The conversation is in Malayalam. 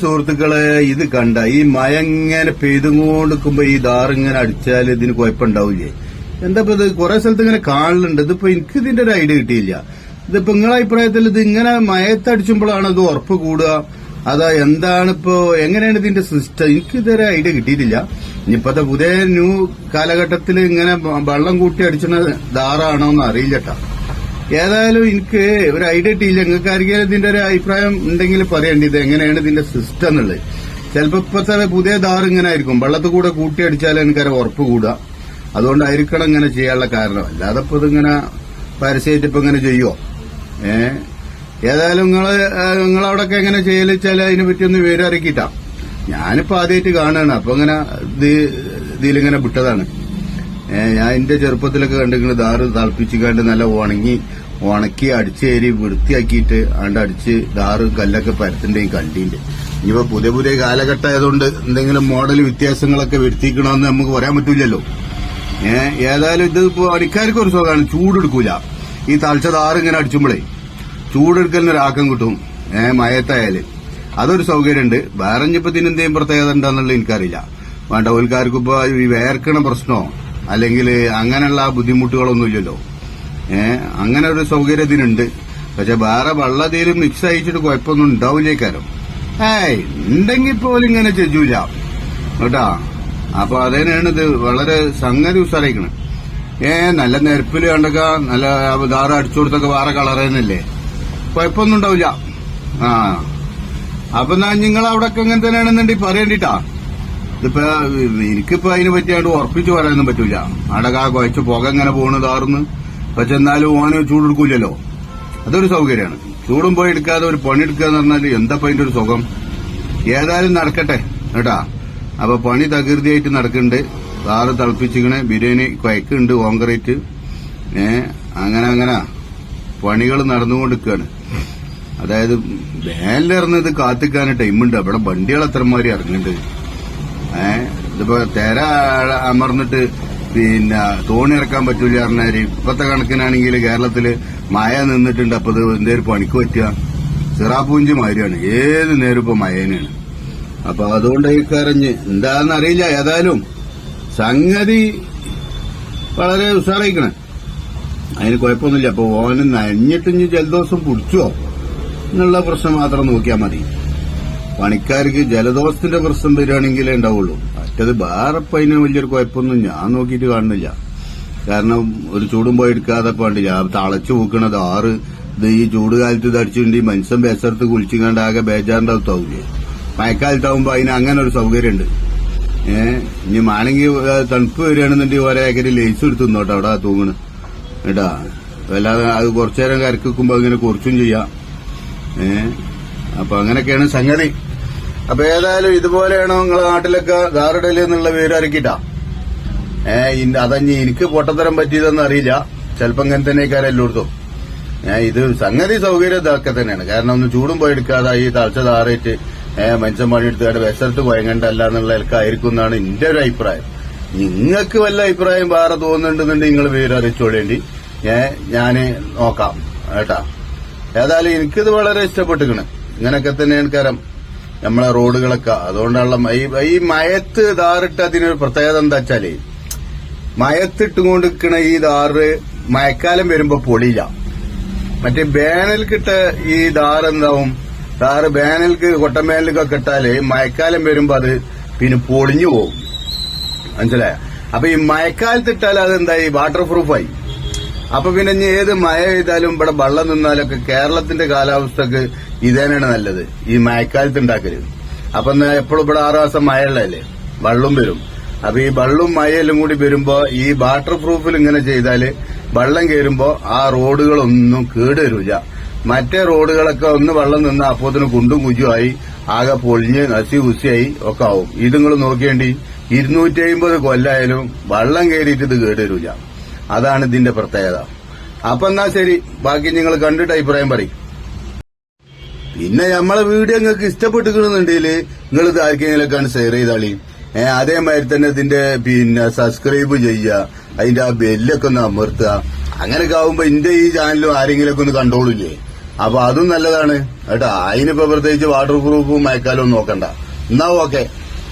സുഹൃത്തുക്കളെ ഇത് കണ്ട ഈ മഴ ഇങ്ങനെ പെയ്തുകൊണ്ടിരിക്കുമ്പോ ഈ ദാറിങ്ങനെ അടിച്ചാൽ ഇതിന് കുഴപ്പമുണ്ടാവില്ലേ? എന്താ ഇപ്പൊ ഇത്? കുറെ സ്ഥലത്ത് ഇങ്ങനെ കാണലുണ്ട്. ഇതിപ്പോ എനിക്ക് ഇതിന്റെ ഒരു ഐഡിയ കിട്ടിയില്ല. ഇതിപ്പോ നിങ്ങളെ അഭിപ്രായത്തിൽ ഇത് ഇങ്ങനെ മയത്തടിച്ചുമ്പോഴാണ് ഇത് ഉറപ്പ് കൂടുക? അതാ എന്താണ് ഇപ്പോ എങ്ങനെയാണ് ഇതിന്റെ സിസ്റ്റം? എനിക്ക് ഇതുവരെ ഐഡിയ കിട്ടിയിട്ടില്ല. ഇനിയിപ്പത്തെ പുതിയ ന്യൂ കാലഘട്ടത്തിൽ ഇങ്ങനെ വെള്ളം കൂട്ടി അടിച്ചുന്ന ദാറാണോ എന്ന് അറിയില്ലട്ടാ ഏതായാലും എനിക്ക് ഒരു ഐഡിയ കിട്ടിയില്ല. നിങ്ങൾക്ക് ആരെങ്കിലും ഇതിന്റെ ഒരു അഭിപ്രായം ഉണ്ടെങ്കിൽ പറയണ്ട. ഇത് എങ്ങനെയാണ് ഇതിന്റെ സിസ്റ്റം എന്നുള്ളത്? ചിലപ്പോ ഇപ്പത്തെ പുതിയ ദാറ് ഇങ്ങനെ ആയിരിക്കും. വെള്ളത്തിൽ കൂടെ കൂട്ടി അടിച്ചാൽ എനിക്കൊരു ഉറപ്പ് കൂടുക. അതുകൊണ്ടായിരിക്കണം ഇങ്ങനെ ചെയ്യാനുള്ള കാരണം. അല്ലാതെ ഇപ്പൊ ഇതിങ്ങനെ പരസ്യമായിട്ട് ഇപ്പൊ ഇങ്ങനെ ചെയ്യുമോ ഏ? ഏതായാലും നിങ്ങൾ നിങ്ങളവിടൊക്കെ എങ്ങനെ ചെയ്യൽ വെച്ചാൽ അതിനെ പറ്റി ഒന്ന് വിവരം അറിയിക്കിട്ടാ. ഞാനിപ്പോ ആദ്യമായിട്ട് കാണുകയാണ്. അപ്പൊ ഇങ്ങനെ ഇതിലിങ്ങനെ വിട്ടതാണ്. ഞാൻ എന്റെ ചെറുപ്പത്തിലൊക്കെ കണ്ടിങ്ങനെ ദാറ് തിളപ്പിച്ചിക്കാണ്ട് നല്ല ഉണങ്ങി ഉണക്കി അടിച്ചേരി വൃത്തിയാക്കിയിട്ട് ആണ്ട് അടിച്ച് ദാറ് കല്ലൊക്കെ പരത്തിന്റെ കണ്ടിന്റെ. ഇനിയിപ്പോ പുതിയ പുതിയ കാലഘട്ടം ആയതുകൊണ്ട് എന്തെങ്കിലും മോഡൽ വ്യത്യാസങ്ങളൊക്കെ വരുത്തിക്കണമെന്ന് നമുക്ക് പറയാൻ പറ്റൂലല്ലോ. ഏ ഏതായാലും ഇത് ഇപ്പൊ അടിക്കാർക്ക് ഒരു സുഖമാണ് ചൂടെടുക്കൂല. ഈ തളിച്ച ദാറ് ഇങ്ങനെ അടിച്ചുമ്പോഴേ ചൂടെടുക്കലിന് ഒരാക്കം കിട്ടും ഏ മയത്തായാൽ. അതൊരു സൗകര്യമുണ്ട് വേറെ ഇനിയിപ്പോ ഇതിനെന്തെങ്കിലും പ്രത്യേകത എന്താന്നുള്ളത് എനിക്കറിയില്ല. വേണ്ട ഓൽക്കാർക്കിപ്പോ ഇപ്പൊ ഈ വേർക്കണ പ്രശ്നമോ അല്ലെങ്കിൽ അങ്ങനെയുള്ള ബുദ്ധിമുട്ടുകളൊന്നുമില്ലല്ലോ. ഏഹ് അങ്ങനെ ഒരു സൗകര്യം ഇതിനുണ്ട് പക്ഷെ വേറെ വെള്ളതീരും മിക്സ് അയച്ചിട്ട് കുഴപ്പമൊന്നും ഉണ്ടാവില്ലേക്കാരം. ഏയ് ഉണ്ടെങ്കിൽ പോലും ഇങ്ങനെ ചെജൂല കേട്ടാ? അപ്പൊ അതേനാണ് ഇത് വളരെ സംഗതി ഉസാറിയിക്കണത് ഏ നല്ല നെരപ്പിൽ കണ്ടൊക്കെ നല്ല ദാറ് അടിച്ചു കൊടുത്തൊക്കെ വേറെ കളറേന്നല്ലേ കുഴപ്പമൊന്നും ഉണ്ടാവില്ല. ആ. അപ്പൊ ഞാൻ നിങ്ങൾ അവിടെ എങ്ങനെ തന്നെയാണെന്നുണ്ടെങ്കിൽ പറയണ്ടിട്ടാ. ഇതിപ്പോ എനിക്കിപ്പോ അതിനെ പറ്റിയായിട്ട് ഉറപ്പിച്ച് പറയാനൊന്നും പറ്റൂല. അവിടെ ആ കുഴച്ച് പുക എങ്ങനെ പോണ് താർന്ന് പക്ഷെ എന്നാലും ഓന് ചൂടെടുക്കൂലല്ലോ അതൊരു സൗകര്യമാണ്. ചൂടും പോയി എടുക്കാതെ ഒരു പണി എടുക്കുക എന്ന് പറഞ്ഞാൽ എന്താ അതിന്റെ ഒരു സുഖം? ഏതായാലും നടക്കട്ടെ കേട്ടാ. അപ്പൊ പണി തകൃതിയായിട്ട് നടക്കുന്നുണ്ട് താറ് തിളപ്പിച്ചിങ്ങനെ ബിരിയാണി കുഴക്കുന്നുണ്ട് കോൺക്രീറ്റ്. ഏ അങ്ങനെ അങ്ങനെ. പണികൾ നടന്നുകൊണ്ടിരിക്കുകയാണ് അതായത് വേനലിറങ്ങത് കാത്തിക്കാൻ ടൈമുണ്ട് അവിടെ വണ്ടികൾ അത്രമാതിരി ഇറങ്ങുന്നുണ്ട്. ഏ? ഇതിപ്പോ തെര അമർന്നിട്ട് പിന്നെ തോണി ഇറക്കാൻ പറ്റൂല പറഞ്ഞാൽ ഇപ്പത്തെ കണക്കിനാണെങ്കിൽ കേരളത്തിൽ മഴ നിന്നിട്ടുണ്ട് അപ്പൊ എന്തേലും പണിക്ക് പറ്റുക? സിറാപ്പൂഞ്ചി മാതിരിയാണ് ഏത് നേരം ഇപ്പൊ മഴേനാണ് അപ്പൊ അതുകൊണ്ട് ഈ കരഞ്ഞ് എന്താന്ന് അറിയില്ല ഏതായാലും സംഗതി വളരെ ഉഷാറായിക്കണേ അതിന് കുഴപ്പമൊന്നുമില്ല അപ്പൊ ഓന് നനഞ്ഞിട്ട് ഇനി ജലദോഷം പിടിച്ചോ എന്നുള്ള പ്രശ്നം മാത്രം നോക്കിയാൽ മതി. പണിക്കാർക്ക് ജലദോഷത്തിന്റെ പ്രശ്നം വരികയാണെങ്കിലേ ഉണ്ടാവുള്ളൂ. മറ്റത് വേറെ അതിന് വലിയൊരു കുഴപ്പമൊന്നും ഞാൻ നോക്കിയിട്ട് കാണുന്നില്ല. കാരണം ഒരു ചൂടും പോയി എടുക്കാതെ പാടില്ല തളച്ചു പൂക്കണത് ആറ് ഇത് ഈ ചൂട് കാലത്ത് ഇത് അടിച്ചിട്ടുണ്ട് മനുഷ്യൻ ബേസർത്ത് കുളിച്ചിങ്ങാണ്ട് ആകെ ബേജാറിന്റെ അകത്താവില്ലേ മഴക്കാലത്താവുമ്പോ അതിന് അങ്ങനെ ഒരു സൗകര്യമുണ്ട്. ഏഹ് ഇനി മാണെങ്കിൽ തണുപ്പ് വരികയാണെന്നുണ്ടെങ്കിൽ ഒരേ ഏക്കര് ലേസ് എടുത്ത് നിന്നോട്ടെ അവിടെ തൂങ്ങണ്. കേട്ടാ അല്ലാതെ അത് കുറച്ചു നേരം കരക്കുമ്പോ അങ്ങനെ കുറച്ചും ചെയ്യാം. ഏഹ് അപ്പൊ അങ്ങനെയൊക്കെയാണ് സംഗതി. അപ്പൊ ഏതായാലും ഇതുപോലെയാണോ നിങ്ങളെ നാട്ടിലൊക്കെ ധാറിടൽ എന്നുള്ള വിവരം ഇറക്കിട്ടാ ഏ അതഞ്ഞ് എനിക്ക് പൊട്ടത്തരം പറ്റിയതെന്ന് അറിയില്ല. ചിലപ്പോ ഇങ്ങനെ തന്നെ എല്ലായിടത്തും ഇത് സംഗതി സൗകര്യം ഇതൊക്കെ തന്നെയാണ്. കാരണം ഒന്ന് ചൂടും പോയി എടുക്കാതെ ഈ തളച്ച ധാറയിട്ട് ഏഹ് മനുഷ്യൻ പണിയെടുത്തുകൊണ്ട് വിശത്ത് കുഴങ്ങണ്ടല്ല എന്നുള്ള ആയിരിക്കും എന്നാണ് എന്റെ ഒരു അഭിപ്രായം. നിങ്ങൾക്ക് വല്ല അഭിപ്രായം വേറെ തോന്നുന്നുണ്ടെന്നുണ്ടെങ്കിൽ നിങ്ങൾ വിവരം അറിയിച്ചോളേണ്ടി. ഞാൻ നോക്കാം. കേട്ടാ? ഏതായാലും എനിക്കിത് വളരെ ഇഷ്ടപ്പെട്ടിക്കണ് ഇങ്ങനെയൊക്കെ തന്നെയാണ് കാരണം നമ്മളെ റോഡുകളൊക്കെ. അതുകൊണ്ടുള്ള ഈ- മയത്ത് ധാറിട്ട് അതിനൊരു പ്രത്യേകത എന്താ വെച്ചാൽ മയത്തിട്ടുകൊണ്ട് നിൽക്കണ ഈ ധാറ് മഴക്കാലം വരുമ്പോ പൊളിയില്ല. മറ്റേ ബാനൽ കിട്ട ഈ ധാർ എന്താവും? ധാറ് ബാനൽക്ക് കൊട്ടമേനൽക്കൊക്കെ ഇട്ടാൽ മഴക്കാലം വരുമ്പോ അത് പിന്നെ പൊളിഞ്ഞു പോകും. മനസ്സിലായ? അപ്പൊ ഈ മഴക്കാലത്ത് അത് എന്തായി വാട്ടർ പ്രൂഫായി അപ്പൊ പിന്നെ ഇനി ഏത് മഴ പെയ്താലും ഇവിടെ വെള്ളം നിന്നാലൊക്കെ കേരളത്തിന്റെ കാലാവസ്ഥക്ക് ഇതേനാണ് നല്ലത്. ഈ മഴക്കാലത്ത് ഉണ്ടാക്കൽ. അപ്പൊ എപ്പോഴും ഇവിടെ ആറ് മാസം മഴയുള്ളതല്ലേ? വെള്ളം വരും. അപ്പൊ ഈ വെള്ളവും മഴയെല്ലാം കൂടി വരുമ്പോ ഈ വാട്ടർ പ്രൂഫിൽ ഇങ്ങനെ ചെയ്താൽ വെള്ളം കയറുമ്പോ ആ റോഡുകളൊന്നും കേടുവരില്ല മറ്റേ റോഡുകളൊക്കെ ഒന്ന് വെള്ളം നിന്ന് അപ്പോത്തിന് കുണ്ടും കുജുമായി ആകെ പൊളിഞ്ഞ് നസി ഉസിയായി ഒക്കെ ആവും. ഇത് നിങ്ങൾ നോക്കിയേണ്ടി ഇരുന്നൂറ്റി അമ്പത് കൊല്ലായാലും വെള്ളം കയറിയിട്ട് ഇത് കേടുവരില്ല അതാണ് ഇതിന്റെ പ്രത്യേകത. അപ്പൊ എന്നാ ശരി. ബാക്കി നിങ്ങൾ കണ്ടിട്ട് അഭിപ്രായം പറയും. പിന്നെ നമ്മളെ വീഡിയോ നിങ്ങൾക്ക് ഇഷ്ടപ്പെട്ടിട്ടുണ്ടെങ്കിൽ നിങ്ങൾ ഇത് ആർക്കെങ്കിലൊക്കെയാണ് ഷെയർ ചെയ്താളി. ഏഹ് അതേമാതിരി തന്നെ ഇതിന്റെ പിന്നെ സബ്സ്ക്രൈബ് ചെയ്യുക. അതിന്റെ ആ ബെല്ലൊക്കെ ഒന്ന് അമർത്തുക. അങ്ങനെയൊക്കെ ആവുമ്പോ എന്റെ ഈ ചാനലും ആരെങ്കിലൊക്കെ ഒന്ന് കണ്ടോളില്ലേ? അപ്പൊ അതും നല്ലതാണ്. കേട്ടോ. അതിനിപ്പോ പ്രത്യേകിച്ച് വാട്ടർ പ്രൂഫും മയക്കാലും നോക്കണ്ട. എന്നാ ഓക്കെ.